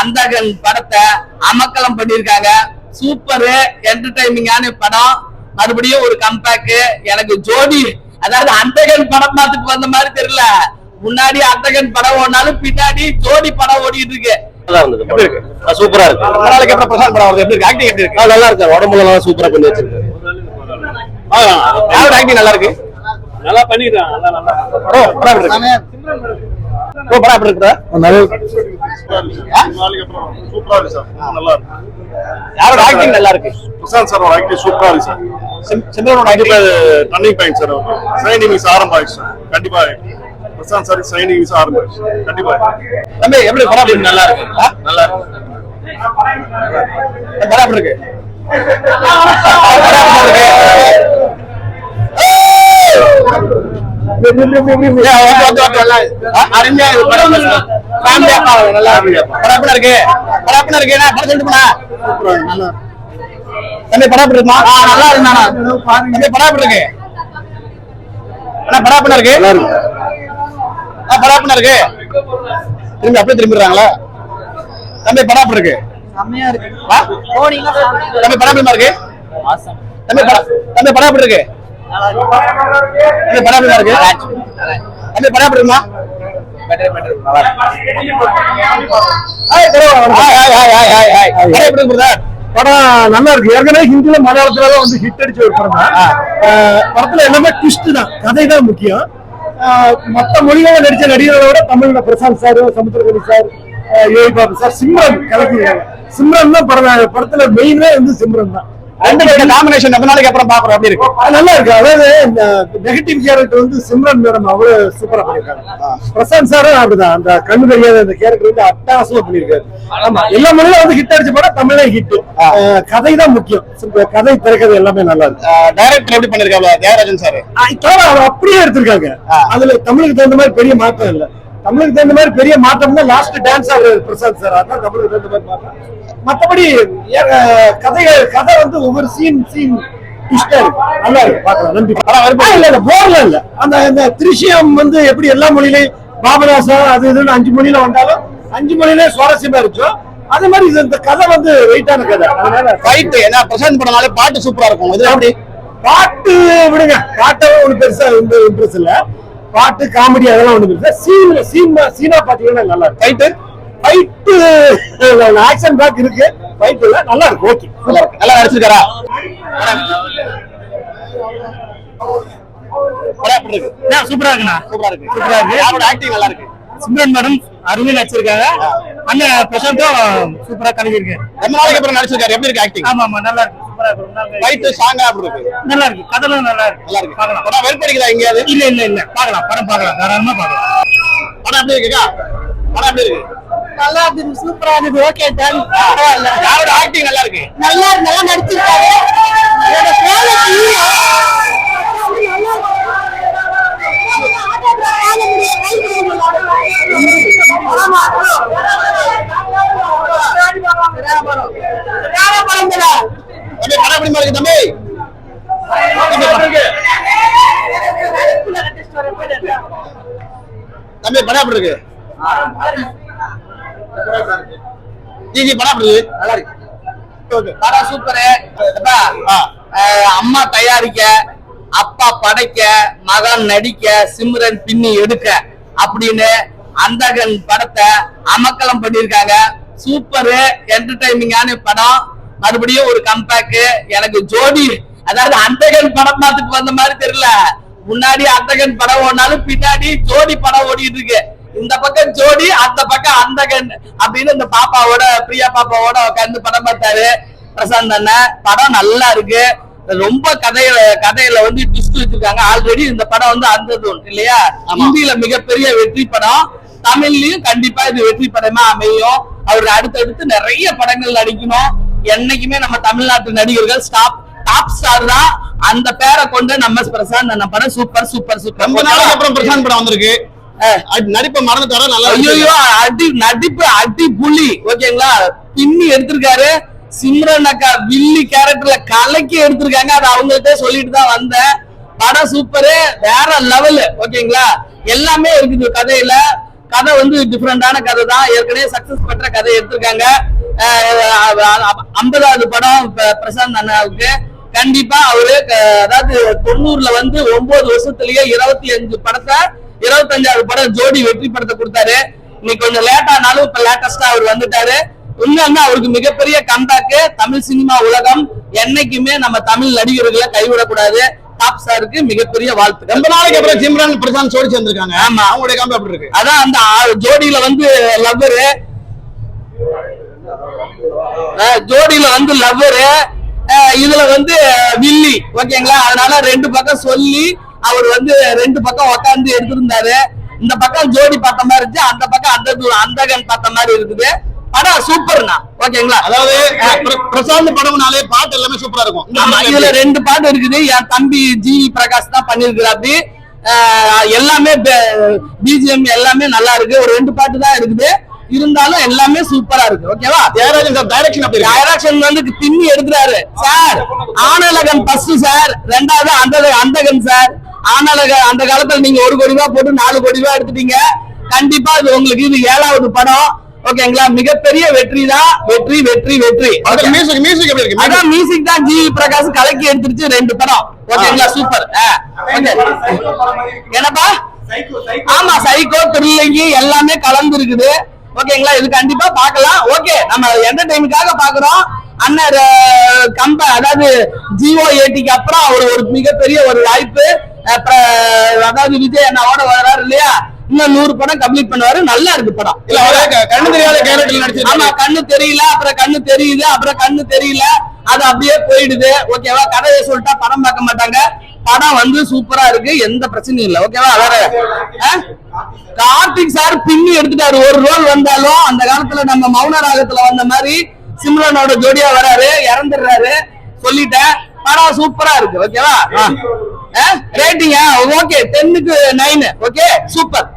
அந்தகன் படத்தை அமக்கலம் பண்ணிருக்காங்க சூப்பர் என்டர்டைனிங்கான படம். மறுபடியும் ஒரு கம்பேக் எனக்கு ஜோடி. அதாவது அந்தகன் படம் பார்த்துட்டு வந்த மாதிரி தெரியல. முன்னாடி அந்தகன் படம் ஓடினாலும் பின்னாடி ஜோடி படம் ஓடிட்டு இருக்கு. சூப்பரா இருக்கு. நாளைக்கு அப்புறம் பிரசாந்த் படம் வருது. எப்படி இருக்கு? ஆக்டிங் எப்படி இருக்கு? நல்லா இருக்கு உடம்புல நல்லா சூப்பரா பண்ணி யாரோட ஆக்டிங் நல்லா இருக்கு? நல்லா பண்ணிருக்காங்க நல்லா நல்லா. ஓ படம் எப்படி இருக்கு? ஓ படம் எப்படி இருக்கு நல்லா யாரோட ஆக்டிங் நல்லா இருக்கு பிரசாந்த் சார் ஆக்டிங் சூப்பரா இருக்கு சார் சிம்- சிம்ரனோட acting turning point sir shining miss ஆரம்பாயிடுச்சு sir கண்டிப்பா பிரசாந்த் சார் சைனிங் மிஸ் ஆரம்பாயிடுச்சு கண்டிப்பா தம்பி எப்படி படம்? நல்லா இருக்கு? நல்லா இருக்கு படம் இருக்கு அருமையா இருக்கு பாருங்க, நல்லா இருக்கு. படம் எப்படி இருக்கு? படம் எப்படி இருக்கு? என்ன, படம் சொல்லிட்டு போடா. தம்பி, படம் எப்படி இருக்குமா? நல்லா இருக்கு நானா. தம்பி, படம் எப்படி இருக்கு? அண்ணா, படம் எப்படி இருக்கு? ஆ, படம் எப்படி இருக்கு? திரும்பி அப்படியே திரும்பிடுறாங்களா தம்பி படம் எப்படி இருக்கு ஆ? தம்பி படம் எப்படி இருக்கு தம்பி படம் தம்பி படம் எப்படி இருக்கு தம்பி படம் எப்படி இருக்கு தம்பி படம் எப்படி இருக்குமா ஹாய். படம் எப்படி இருக்கு? படம் நல்லா இருக்கு. ஏற்கனவே ஹிந்தில மலையாளத்துல தான் வந்து ஹிட் அடிச்ச ஒரு படம் தான். படத்துல எல்லாமே ட்விஸ்ட் தான். கதை தான் முக்கியம் மத்த மொழிகளை நடிச்ச நடிகர்களோட தமிழ்ல Prashanth sir Samuthirakani sir Yogi Babu sir Simran கலக்கிருக்காங்க Simran தான் படம். படத்துல மெயினே வந்து சிம்ரன் தான். ரெண்டு பேரும் காம்பினேஷன் ரொம்ப நாளைக்கு அப்புறம் பாக்குறோம் எப்படி இருக்கு. நல்லா இருக்கு. அதாவது இந்த நெகட்டிவ் கேரக்டர் வந்து சிம்ரன் மேடம் அவ்வளவு சூப்பரா பண்ணிருக்காங்க பிரசாந்த் சாரும் அப்படிதான். அந்த கண்ணு தெரியாத அந்த கேரக்டர் வந்து அட்டகாசமா பண்ணிருக்காரு. ஆமா எல்லா மொழியிலும் வந்து ஹிட் அடிச்ச படம் தமிழே ஹிட் கதை தான் முக்கியம். கதை திரைக்கதை எல்லாமே நல்லா இருக்கு. டைரக்டர் எப்படி பண்ணிருக்காங்க தேவராஜன் சார் அப்படியே எடுத்திருக்காங்க. அதுல தமிழுக்கு தகுந்த மாதிரி பெரிய மாற்றம் இல்ல. தமிழுக்கு தகுந்த மாதிரி பெரிய மாற்றம்னா லாஸ்ட் டான்ஸ் ஆடுறது பிரசாந்த் சார் அதான் தமிழுக்கு தகுந்த மாதிரி மாற்றம். மத்தபடி ஏ- கதைகள் கதை வந்து ஒவ்வொரு சீன் சீன் நல்லா இருக்கு. பாக்கலாம் நன்றி. இல்ல இல்ல போர்ல இல்ல. அந்த இந்த திருஷ்யம் வந்து எப்படி எல்லா மொழியிலையும் பாபதாசா அது இதுன்னு அஞ்சு மொழியில வந்தாலும் அஞ்சு மொழியிலே சுவாரஸ்யமா இருக்கும். அதே மாதிரி இந்த கதை வந்து வெயிட்டான கதை. அதனால ஃபைட் ஏன்னா பிரசாந்த் படம்னாலே பாட்டு சூப்பரா இருக்கும். இது எப்படி? பாட்டு விடுங்க. பாட்டை ஒண்ணு பெருசா வந்து இன்ட்ரெஸ்ட் இல்ல. பாட்டு காமெடி அதெல்லாம் ஒண்ணு பெருசா சீன் சீன் சீனா பாத்தீங்கன்னா நல்லா இருக்கு ஃபைட்டு ஃபைட்டு ஆக்ஷன் பேக் இருக்கு. ஃபைட் இல்ல நல்லா இருக்கு ஓகே நல்லா இருக்கு. நல்லா நடிச்சிருக்காரா இருக்கு? சூப்பரா இருக்குண்ணா. சூப்பரா இருக்கு. சூப்பரா இருக்கு. யாரோட ஆக்டிங் நல்லா இருக்கு? சிம்ரன் மேடம் அருமையா நடிச்சிருக்காங்க. அண்ணன் பிரசாந்தும் சூப்பரா ரொம்ப நாளைக்கு அப்புறம் நடிச்சிருக்காரு. எப்படி இருக்கு ஆக்டிங் ஆமா ஆமா நல்லா இருக்கு. சூப்பரா இருக்கு. ஃபைட் இருக்கு. நல்லா இருக்கு. கதலும் நல்லா இருக்கு. நல்லா இருக்கு. பார்க்கலாம். படம் வெறுப்படிக்குதா எங்கேயாவது இல்ல இல்ல இல்ல. பார்க்கலாம். படம் பார்க்கலாம். தாராளமா பார்க்கலாம். படம் எப்படி இருக்குக்கா? படம் எப்படி இருக்கு? நல்லா இருக்கு சூப்பரா இருக்கு ஓகே டன் பரவாயில்ல. யாரோட ஆக்டிங் நல்லா இருக்கு? நல்லா நல்லா நடிச்சிருக்காரு. எப்படி இருக்கு தம்பி. தம்பி படம் எப்படி இருக்கு? ஜி ஜி படம் எப்படி இருக்கு? நல்லா இருக்கு. படம் சூப்பரு அம்மா தயாரிக்க அப்பா படைக்க மகன் நடிக்க சிம்ரன் பின்னி எடுக்க அப்படின்னு அந்தகன் படத்தை அமக்கலம் பண்ணிருக்காங்க சூப்பரு என்டர்டைனிங்கான படம். மறுபடியும் ஒரு கம்பேக் எனக்கு ஜோடி. அதாவது அந்தகன் படம் பார்த்துட்டு வந்த மாதிரி தெரியல. முன்னாடி அந்தகன் படம் ஓடினாலும் பின்னாடி ஜோடி படம் ஓடிட்டு இருக்கு. இந்த பக்கம் ஜோடி அந்த பக்கம் அந்தகன் அப்படின்னு இந்த பாப்பாவோட பிரியா பாப்பாவோட உட்காந்து படம் பார்த்தாரு. பிரசாந்த் அண்ணன் படம் நல்லா இருக்கு. ரொம்ப கதையில கதையில வந்து ட்விஸ்ட் வச்சிருக்காங்க. ஆல்ரெடி இந்த படம் வந்து அந்த இல்லையா? ஹிந்தியில மிகப்பெரிய வெற்றி படம். தமிழ்லயும் கண்டிப்பா இது வெற்றி படமா அமையும். அவர் அடுத்தடுத்து நிறைய படங்கள் நடிக்கணும். என்னைக்குமே நம்ம தமிழ்நாட்டு நடிகர்கள் ஸ்டாப் டாப் ஸ்டார் தான். அந்த பேரை கொண்டு நம்ம பிரசாந்த் அண்ணன் படம் சூப்பர் சூப்பர் ரொம்ப சூப்பர் நாளைக்கு அப்புறம் பிரசாந்த் படம் வந்திருக்கு. நடிப்பை மறந்துட்டாரா? நல்லா இருக்கு. ஐயோ அடி நடிப்பு அடி புலி. ஓகேங்களா? பின்னி எடுத்திருக்காரு. சிம்ரன் அக்கா வில்லி கேரக்டர்ல கலக்கி எடுத்திருக்காங்க. அது அவங்கள்ட்ட சொல்லிட்டு தான் வந்தேன். படம் சூப்பரு வேற லெவல் ஓகேங்களா? எல்லாமே இருக்குது கதையில. கதை வந்து டிஃப்ரெண்டான கதை தான். ஏற்கனவே சக்சஸ் பெற்ற கதை எடுத்திருக்காங்க. ஐம்பதாவது படம் பிரசாந்த் அண்ணாவுக்கு. கண்டிப்பா அவரு அதாவது தொண்ணூறுல வந்து ஒன்பது வருஷத்துலயே இருபத்தி அஞ்சு படத்தை இருபத்தஞ்சாவது படம் ஜோடி வெற்றி படத்தை கொடுத்தாரு. இன்னைக்கு கொஞ்சம் லேட் ஆனாலும் இப்ப லேட்டஸ்டா அவர் வந்துட்டாரு. இன்னொன்னு அவருக்கு மிகப்பெரிய கம்பேக்கு தமிழ் சினிமா உலகம் என்னைக்குமே நம்ம தமிழ் நடிகர்களை கைவிடக்கூடாது. டாப் சாருக்கு மிகப்பெரிய வாழ்த்து ரொம்ப நாளைக்கு அப்புறம் சிம்ரன் பிரசாந்த் ஜோடி சேர்ந்திருக்காங்க. ஆமா. அவங்களுடைய காம்பு எப்படி இருக்கு? அதான் அந்த ஜோடியில வந்து லவ்வரு ஜோடியில வந்து லவ்வரு இதுல வந்து வில்லி. ஓகேங்களா? அதனால ரெண்டு பக்கம் சொல்லி அவர் வந்து ரெண்டு பக்கம் உட்காந்து எடுத்திருந்தாரு. இந்த பக்கம் ஜோடி பார்த்த மாதிரி இருந்துச்சு அந்த பக்கம் அந்த தூரம் அந்தகன் பார்த்த மாதிரி இருக்குது. படம் சூப்பர்ண்ணா. ஓகேங்களா? அதாவது பிர- பிரசாந்த் படம்னாலே பாட்டு எல்லாமே சூப்பரா இருக்கும். இதுல? ரெண்டு பாட்டு இருக்குது. என் தம்பி ஜி பிரகாஷ் தான் பண்ணிருக்கிறாப்படி எல்லாமே பிஜிஎம் எல்லாமே நல்லா இருக்கு. ஒரு ரெண்டு பாட்டு தான் இருக்குது. இருந்தாலும் எல்லாமே சூப்பரா இருக்கு. ஓகேவா ஜெயராஜன் சார் டைரக்ஷன் அப்படி டைரக்ஷன் வந்து பின்னி எடுக்கிறாரு சார் ஆனலகன் ஃபர்ஸ்ட் சார் ரெண்டாவது அந்த அந்தகன் சார் ஆனலகன் அந்த காலத்துல நீங்க ஒரு கோடி ரூபாய் போட்டு நாலு கோடி ரூபாய் எடுத்துட்டீங்க. கண்டிப்பா இது உங்களுக்கு இது ஏழாவது படம். ஓகேங்களா மிகப்பெரிய வெற்றி தான். வெற்றி வெற்றி வெற்றி. Okay. மியூசிக் மியூசிக் எப்படி இருக்கு? அதான் மியூசிக் தான் ஜி பிரகாஷ் கலக்கி எடுத்துருச்சு ரெண்டு படம். ஓகேங்களா சூப்பர் என்னப்பா? ஆமா சைக்கோ த்ரில்லிங்கி எல்லாமே கலந்து இருக்குது ஓகேங்களா? இது கண்டிப்பா பார்க்கலாம். ஓகே நம்ம என்டர்டைனுக்காக பாக்குறோம் அண்ணன் அஹ், கம்ப அதாவது ஜிஓ ஏடிக்கு அப்புறம் அவர் ஒரு மிகப்பெரிய ஒரு வாய்ப்பு. அப்புறம் அதாவது விஜய் அண்ணாவோட வர்றாரு இல்லையா? இன்னும் நூறு படம் கம்ப்ளீட் பண்ணுவாரு. நல்லா இருக்கு படம். கண்ணு தெரியாத கேரக்டர் ஆமா நடிச்சிருக்காங்க கண்ணு தெரியல அப்புறம் கண்ணு தெரியுது அப்புறம் கண்ணு தெரியல. அது அப்படியே போயிடுது. ஓகேவா? கதையை சொல்லிட்டா படம் பார்க்க மாட்டாங்க. படம் வந்து சூப்பரா இருக்கு எந்த பிரச்சனையும் இல்ல. ஓகேவா வேற ஆ? கார்த்திக் சார் பின்னி எடுத்துட்டாரு. ஒரு ரோல் வந்தாலும் அந்த காலத்துல நம்ம மௌன ராகத்துல வந்த மாதிரி சிம்ரனோட ஜோடியா வராரு இறந்துடுறாரு. சொல்லிட்டேன். படம் சூப்பரா இருக்கு. ஓகேவா ரேட்டிங்க ஓகே டென்னுக்கு நைனு ஓகே சூப்பர்.